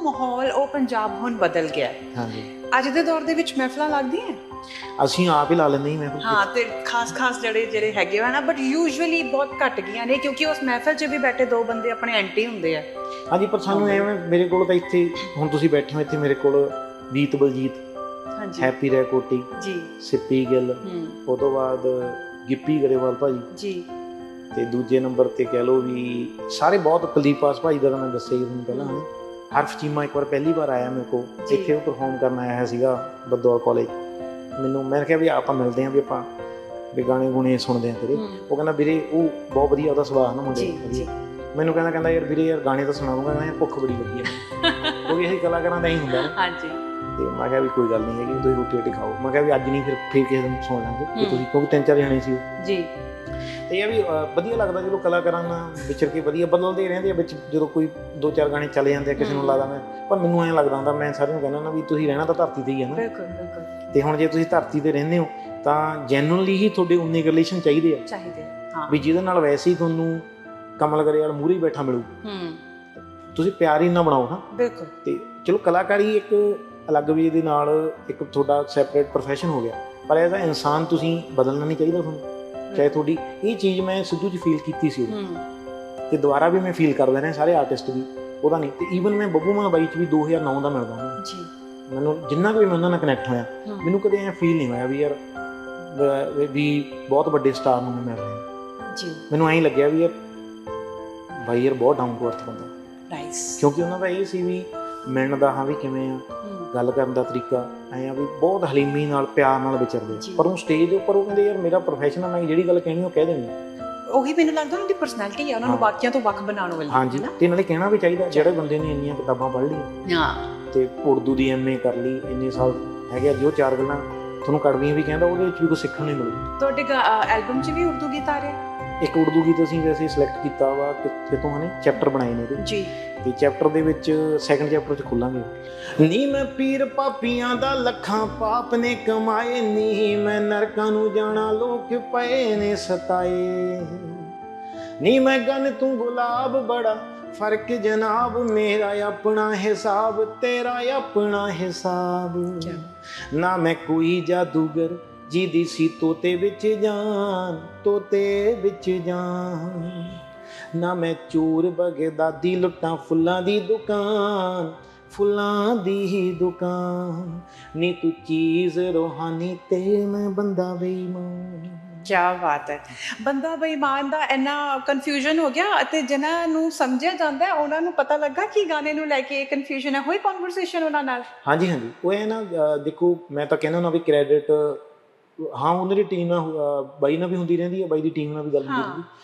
ਉਹ ਮਾਹੌਲ ਉਹ ਪੰਜਾਬ ਹੁਣ ਬਦਲ ਗਿਆ। ਹਾਂਜੀ। ਅੱਜ ਦੇ ਦੌਰ ਦੇ ਵਿੱਚ ਮਹਿਫਲਾਂ ਲੱਗਦੀਆਂ ਅਸੀਂ ਆਪ ਹੀ ਲਾ ਲੈਂਦੇ ਹੀ ਮੈਂ ਹਾਂ ਤੇ ਖਾਸ ਖਾਸ ਜਿਹੜੇ ਜਿਹੜੇ ਹੈਗੇ ਆ ਨਾ ਬਟ ਯੂਜੂਅਲੀ ਬਹੁਤ ਘਟ ਗਈਆਂ ਨੇ ਕਿਉਂਕਿ ਉਸ ਮਹਿਫਲ 'ਚ ਵੀ ਬੈਠੇ ਦੋ ਬੰਦੇ ਆਪਣੇ ਐਂਟੀ ਹੁੰਦੇ ਆ। ਹਾਂਜੀ ਪਰ ਸਾਨੂੰ ਐਵੇਂ ਮੇਰੇ ਕੋਲ ਤਾਂ ਇੱਥੇ ਹੁਣ ਤੁਸੀਂ ਬੈਠੇ ਹੋ ਇੱਥੇ ਮੇਰੇ ਕੋਲ ਗੀਤ ਬਲਜੀਤ ਹਾਂਜੀ। ਹੈਪੀ ਰੈ ਕੋਟੀ ਜੀ। ਸਿੱਪੀ ਗਿੱਲ ਉਹ ਤੋਂ ਬਾਅਦ ਗਿੱਪੀ ਗਰੇਵਾਲ ਭਾਜੀ। ਜੀ। ਤੇ ਦੂਜੇ ਨੰਬਰ ਤੇ ਕਹਿ ਲਓ ਵੀ ਸਾਰੇ ਬਹੁਤ ਕੁਲਦੀਪ ਪਾਸ ਭਾਜੀ ਦਾ ਮੈਂ ਦੱਸਿਆ ਹੀ ਤੁਹਾਨੂੰ ਪਹਿਲਾਂ ਹਨਾ। ਹਰਫ ਚੀਮਾ ਇੱਕ ਵਾਰ ਪਹਿਲੀ ਵਾਰ ਆਇਆ ਮੇਰੇ ਕੋਲ। ਇੱਥੇ ਉਹ ਪਰਫਾਰਮ ਕਰਨ ਆਇਆ ਹੋਇਆ ਸੀਗਾ ਬਦੌਰ ਕਾਲਜ ਮੈਨੂੰ ਮੈਂ ਕਿਹਾ ਵੀ ਆਪਾਂ ਮਿਲਦੇ ਆਂ ਵੀ ਆਪਾਂ ਵੀ ਗਾਣੇ ਗੁਣੇ ਸੁਣਦੇ ਆਂ ਤੇਰੇ। ਉਹ ਕਹਿੰਦਾ ਵੀਰੇ ਉਹ ਬਹੁਤ ਵਧੀਆ ਉਹਦਾ ਸੁਭਾਅ ਨਾ ਮੁੰਡੇ ਜੀ। ਮੈਨੂੰ ਕਹਿੰਦਾ ਕਹਿੰਦਾ ਯਾਰ ਵੀਰੇ ਯਾਰ ਗਾਣੇ ਤਾਂ ਸੁਣਾਉਂਗਾ ਕਹਿੰਦਾ ਭੁੱਖ ਬੜੀ ਲੱਗੀ ਹੈ। ਕਿਉਂਕਿ ਇਹ ਕਲਾਕਾਰਾਂ ਦਾ ਹੀ ਹੁੰਦਾ ਹਾਂਜੀ। ਤੇ ਮੈਂ ਕਿਹਾ ਵੀ ਕੋਈ ਗੱਲ ਨਹੀਂ ਹੈਗੀ ਤੁਸੀਂ ਰੋਟੀ ਰੋਟੀ ਖਾਓ। ਮੈਂ ਕਿਹਾ ਵੀ ਅੱਜ ਨਹੀਂ ਫਿਰ ਫਿਰ ਕਿਸੇ ਦਿਨ ਸੁਣ ਲਾਂਗੇ ਤੇ ਹੂੰ। ਤੁਸੀਂ ਕਿਉਂਕਿ ਤਿੰਨ ਚਾਰ ਜਣੇ ਸੀ। ਜੀ। ਤੇ ਇਹ ਵੀ ਵਧੀਆ ਲੱਗਦਾ ਜਦੋਂ ਕਲਾਕਾਰਾਂ ਨਾਲ ਵਿਚਰ ਕੇ ਵਧੀਆ ਬਦਲਦੇ ਰਹਿੰਦੇ ਆ ਵਿੱਚ ਜਦੋਂ ਕੋਈ ਦੋ ਚਾਰ ਗਾਣੇ ਚੱਲੇ ਜਾਂਦੇ ਆ ਕਿਸੇ ਨੂੰ ਹੂੰ। ਲੱਗਦਾ ਮੈਂ। ਪਰ ਮੈਨੂੰ ਐਂ ਲੱਗਦਾ ਹੁੰਦਾ ਮੈਂ ਸਾਰਿਆਂ ਨੂੰ ਕਹਿੰਦਾ ਨਾ ਵੀ ਤੁਸੀਂ ਰਹਿਣਾ ਤਾਂ ਧਰਤੀ ਤੇ ਹੀ ਆ ਨਾ। ਬਿਲਕੁਲ ਬਿਲਕੁਲ। ਤੇ ਹੁਣ ਜੇ ਤੁਸੀਂ ਧਰਤੀ ਤੇ ਰਹਿੰਦੇ ਹੋ ਤਾਂ ਜੈਨੂਅਲੀ ਹੀ ਤੁਹਾਡੇ ਉਨੇ ਰਿਲੇਸ਼ਨ ਚਾਹੀਦੇ ਆ। ਚਾਹੀਦੇ ਹਾਂ। ਵੀ ਜਿਹਦੇ ਨਾਲ ਵੈਸੇ ਹੀ ਤੁਹਾਨੂੰ ਕਮਲ ਕਰੇ ਯਾਰ ਮੂਹਰੇ ਹੀ ਬੈਠਾ ਮਿਲੂ। ਹੂੰ। ਤੁਸੀਂ ਪਿਆਰ ਹੀ ਨਾ ਬਣਾਓ ਨਾ। ਬਿਲਕੁਲ। ਤੇ ਚਲੋ ਕਲਾਕਾਰੀ ਇੱਕ ਅਲੱਗ ਵੀ ਦੇ ਨਾਲ ਇੱਕ ਤੁਹਾਡਾ ਸੈਪਰੇਟ profession ਹੋ ਗਿਆ। ਪਰ ਐਜ਼ ਅ ਇਨਸਾਨ ਤੁਸੀਂ ਬਦਲਣਾ ਨਹੀਂ ਚਾਹੀਦਾ ਤੁਹਾਨੂੰ। ਚਾਹੇ ਤੁਹਾਡੀ ਇਹ ਚੀਜ਼ ਮੈਂ ਸਿੱਧੂ 'ਚ ਫੀਲ ਕੀਤੀ ਸੀ ਤੇ ਦੁਬਾਰਾ ਵੀ ਮੈਂ ਫੀਲ ਕਰਦਾ ਰਿਹਾ ਸਾਰੇ ਆਰਟਿਸਟ ਵੀ ਉਹਦਾ ਨਹੀਂ ਤੇ ਈਵਨ ਮੈਂ ਬੱਬੂ ਮਾਨ ਬਾਈ 'ਚ ਵੀ 2009 ਦਾ ਮਿਲਦਾ ਹਾਂ ਜੀ। ਮੈਨੂੰ ਜਿੰਨਾ ਕੁ ਵੀ ਮੈਂ ਉਹਨਾਂ ਨਾਲ ਕਨੈਕਟ ਹੋਇਆ। ਮੈਨੂੰ ਕਦੇ ਐ ਫੀਲ ਨਹੀਂ ਹੋਇਆ ਵੀ ਯਾਰ ਵ- ਵੀ ਬਹੁਤ ਵੱਡੇ ਸਟਾਰ ਨੂੰ ਮੈਂ ਮਿਲ ਰਿਹਾ। ਜੀ। ਮੈਨੂੰ ਐਂ ਲੱਗਿਆ ਵੀ ਯਾਰ ਬਾਈ ਯਾਰ ਬਹੁਤ ਡਾਊਨ ਟੂ ਅਰਥ ਬੰਦਾ। ਨਾਈਸ ਕਿਉਂਕਿ ਉਹਨਾਂ ਦਾ ਇਹ ਸੀ ਵੀ ਮਿਲਣ ਦਾ ਹਾਂ ਵੀ ਕਿਵੇਂ ਆ ਗੱਲ ਕਰਨ ਦਾ ਤਰੀਕਾ ਐ ਆ ਵੀ ਬਹੁਤ ਹਲੀਮੀ ਨਾਲ ਪਿਆਰ ਨਾਲ ਵਿਚਰਦੇ। ਪਰ ਉਹ ਸਟੇਜ ਦੇ ਉੱਪਰ ਉਹ ਕਹਿੰਦੇ ਯਾਰ ਮੇਰਾ ਪ੍ਰੋਫੈਸ਼ਨ ਆ ਮੈਂ ਜਿਹੜੀ ਗੱਲ ਕਹਿਣੀ ਉਹ ਕਹਿ ਦੇਣੀ ਉਹੀ ਮੈਨੂੰ ਲੱਗਦਾ ਉਹਨਾਂ ਦੀ ਪਰਸਨੈਲਿਟੀ ਹੈ ਉਹਨਾਂ ਨੂੰ। ਬਾਕੀਆਂ ਤੋਂ ਵੱਖ ਬਣਾਉਣ ਵਾਲੀ ਹਾਂਜੀ ਤੇ ਨਾਲੇ ਕਹਿਣਾ ਵੀ ਚਾਹੀਦਾ ਜਿਹੜੇ ਬੰਦੇ ਨੇ ਇੰਨੀਆਂ ਕਿਤਾਬਾਂ ਪੜ੍ਹ ਲਈਆਂ ਹਾਂ। ਤੇ ਉਰਦੂ ਦੀ ਐਮਏ ਕਰ ਲਈ ਇੰਨੇ ਸਾਲ ਹੈਗੇ ਆ, ਜੋ ਚਾਰ ਗੱਲਾਂ ਤੁਹਾਨੂੰ ਕੜਵੀਆਂ ਵੀ ਕਹਿੰਦਾ ਉਹਦੇ ਵਿੱਚ ਵੀ ਕੁਝ ਸਿੱਖਣ ਨੂੰ ਮਿਲੂ ਤੁਹਾਡੇ ਐਲਬਮ 'ਚ ਵੀ ਉਰਦੂ ਗੀਤ ਆ ਰਹੇ? ਇੱਕ ਉਰਦੂ ਗੀਤ ਅਸੀਂ ਵੈਸੇ ਸਿਲੈਕਟ ਕੀਤਾ ਵਾ ਕਿ- ਕਿਤੋਂ ਹਨੇ ਚੈਪਟਰ ਬਣਾਏ ਨੇ ਇਹਦੇ। ਜੀ। ਤੇ ਚੈਪਟਰ ਦੇ ਵਿੱਚ ਸੈਕੰਡ ਚੈਪਟਰ ਚ ਖੁੱਲਾਂਗੇ। ਨੀ ਮੈਂ ਪੀਰ ਪਾਪੀਆਂ ਦਾ ਲੱਖਾਂ ਪਾਪ ਨੇ ਕਮਾਏ ਨੀ ਮੈਂ ਨਰਕਾਂ ਨੂੰ ਜਾਣਾ ਲੋਕ ਪਏ ਨੇ ਸਤਾਏ। ਨੀ ਮੈਂ ਗਨ ਤੂੰ ਗੁਲਾਬ ਬੜਾ ਫ਼ਰਕ ਜਨਾਬ ਮੇਰਾ ਆਪਣਾ ਹਿਸਾਬ ਤੇਰਾ ਆਪਣਾ ਹਿਸਾਬ? ਨਾ ਮੈਂ ਕੋਈ ਜਾਦੂਗਰ ਜਿਹਦੀ ਸੀ ਤੋਤੇ ਵਿੱਚ ਜਾਨ ਤੋਤੇ ਵਿੱਚ ਜਾਨ। ਨਾ ਮੈਂ ਚੋਰ ਬਗਦਾਦੀ ਲੁੱਟਾਂ ਫੁੱਲਾਂ ਦੀ ਦੁਕਾਨ ਫੁੱਲਾਂ ਦੀ ਹੀ ਦੁਕਾਨ। ਨੀ ਤੂੰ ਚੀਜ਼ ਰੋਹਾਨੀ ਤੇ ਮੈਂ ਬੰਦਾ ਬੇਈਮਾਨ। ਕੀ ਬਾਤ ਹੈ। ਬੰਦਾ ਬੇਈਮਾਨ ਦਾ ਇੰਨਾ ਕਨਫਿਊਜ਼ਨ ਹੋ ਗਿਆ ਅਤੇ ਜਿਨ੍ਹਾਂ ਨੂੰ ਸਮਝਿਆ ਜਾਂਦਾ ਹੈ ਉਹਨਾਂ ਨੂੰ ਪਤਾ ਲੱਗਾ ਕਿ ਗਾਣੇ ਨੂੰ ਲੈ ਕੇ ਇਹ ਕਨਫਿਊਜ਼ਨ ਹੈ। ਹੋਈ ਕਨਵਰਸੇਸ਼ਨ ਉਹਨਾਂ ਨਾਲ? ਹਾਂਜੀ ਹਾਂਜੀ। ਉਹ ਇਹ ਨਾ ਦੇਖੋ ਮੈਂ ਤਾਂ ਕਹਿੰਦਾ ਨਾ ਵੀ ਕ੍ਰੈਡਿਟ ਹਾਂ ਉਹਨਾਂ ਦੀ ਟੀਮ ਨਾਲ ਅਹ, ਬਾਈ ਨਾਲ ਵੀ ਹੁੰਦੀ ਰਹਿੰਦੀ ਹੈ ਬਾਈ ਦੀ ਟੀਮ ਨਾਲ ਵੀ ਗੱਲ ਹੁੰਦੀ ਹਾਂ। ਰਹਿੰਦੀ